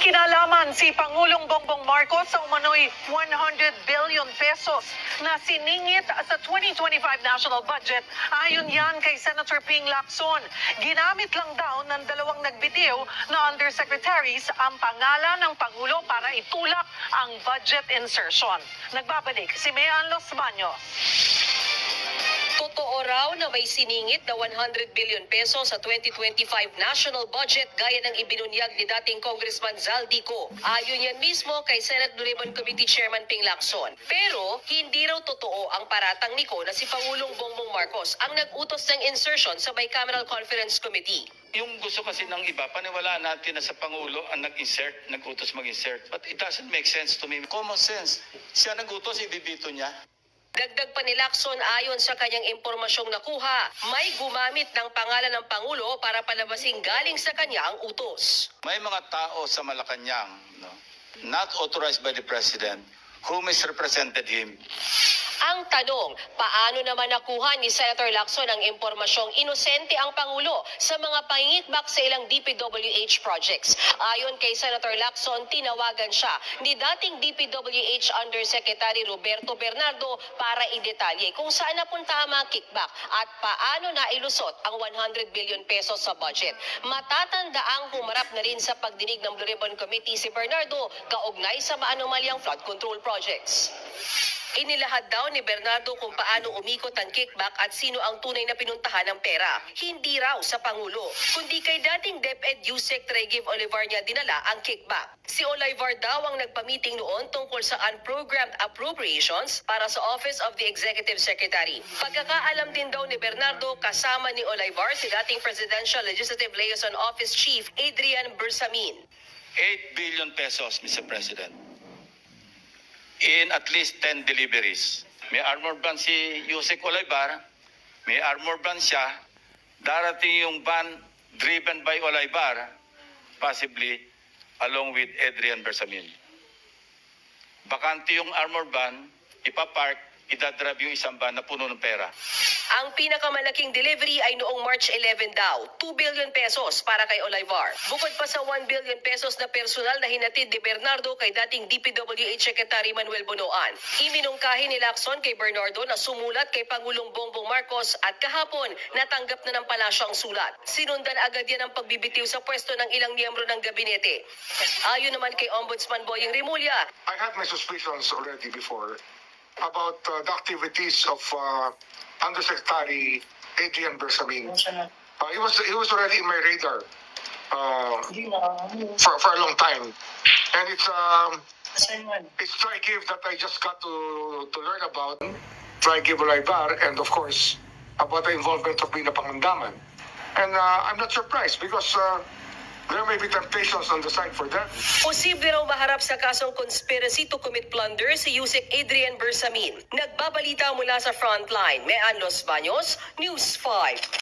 kinalaman si Pangulong Bongbong Marcos sa umano'y 100 billion pesos na siningit sa 2025 national budget. Ayon yan kay Senator Ping Lacson. Ginamit lang daw ng dalawang nagbitiw na undersecretaries ang pangalan ng Pangulo para itulak ang budget insertion. Nagbabalik si Mayan Los Baños. Totoo raw na may siningit na 100 billion peso sa 2025 national budget gaya ng ibinunyag ni dating Congressman Zaldico. Ayon yan mismo kay Senate Ribbon Committee Chairman Ping Lacson. Pero hindi raw totoo ang paratang niko na si Pangulong Bongbong Marcos ang nag-utos ng insertion sa Bicameral Conference Committee. Yung gusto kasi ng iba, paniwalaan natin na sa Pangulo ang nag-insert, nag-utos mag-insert. But it doesn't make sense to me. Common sense. Siya nag-utos, ibibito niya. Dagdag pa ni Lacson ayon sa kanyang impormasyong nakuha, may gumamit ng pangalan ng Pangulo para palabasing galing sa kanya ang utos. May mga tao sa Malacanang, no, not authorized by the President, who misrepresented him. Ang tanong, paano naman nakuha ni Senator Lacson ang impormasyong inosente ang Pangulo sa mga pangingitbak sa ilang DPWH projects? Ayon kay Senator Lacson, tinawagan siya ni dating DPWH Undersecretary Roberto Bernardo para idetalye kung saan napunta ang mga kickback at paano nailusot ang 100 billion pesos sa budget. Matatanda ang humarap na rin sa pagdinig ng Blue Ribbon Committee si Bernardo kaugnay sa maanumalyang flood control projects. Inilahad daw ni Bernardo kung paano umikot ang kickback at sino ang tunay na pinuntahan ng pera. Hindi raw sa Pangulo, kundi kay dating DepEd Yusek Tregiv Olivar niya dinala ang kickback. Si Olivar daw ang nagpamiting noon tungkol sa unprogrammed appropriations para sa Office of the Executive Secretary. Pagkakaalam din daw ni Bernardo, kasama ni Olivar si dating Presidential Legislative Liaison Office Chief Adrian Bersamin. 8 billion pesos, Mr. President. In at least 10 deliveries. May armor van si Yusek Olaybar, may armor van siya, darating yung van driven by Olaybar, possibly along with Adrian Bersamin. Bakante yung armor van, ipapark, idadrive yung isang van na puno ng pera. Ang pinakamalaking delivery ay noong March 11 daw, 2 billion pesos para kay Olivar. Bukod pa sa 1 billion pesos na personal na hinatid ni Bernardo kay dating DPWH Secretary Manuel Bonoan. Iminungkahi ni Lacson kay Bernardo na sumulat kay Pangulong Bongbong Marcos at kahapon natanggap na ng palasyo ang sulat. Sinundan agad yan ang pagbibitiw sa pwesto ng ilang miyembro ng gabinete. Ayon naman kay Ombudsman Boying Rimulya, I had my suspicions already before about uh, the activities of uh, Undersecretary Adrian Bersamin. Uh, he was he was already in my radar uh, for for a long time, and it's um it's try give that I just got to to learn about. Try give Olaibar, and of course about the involvement of Bina Pangandaman, and uh, I'm not surprised because. Uh, there may be temptations on the side for that. Posible raw maharap sa kasong conspiracy to commit plunder si Yusek Adrian Bersamin. Nagbabalita mula sa frontline. Mean Los Baños, News 5.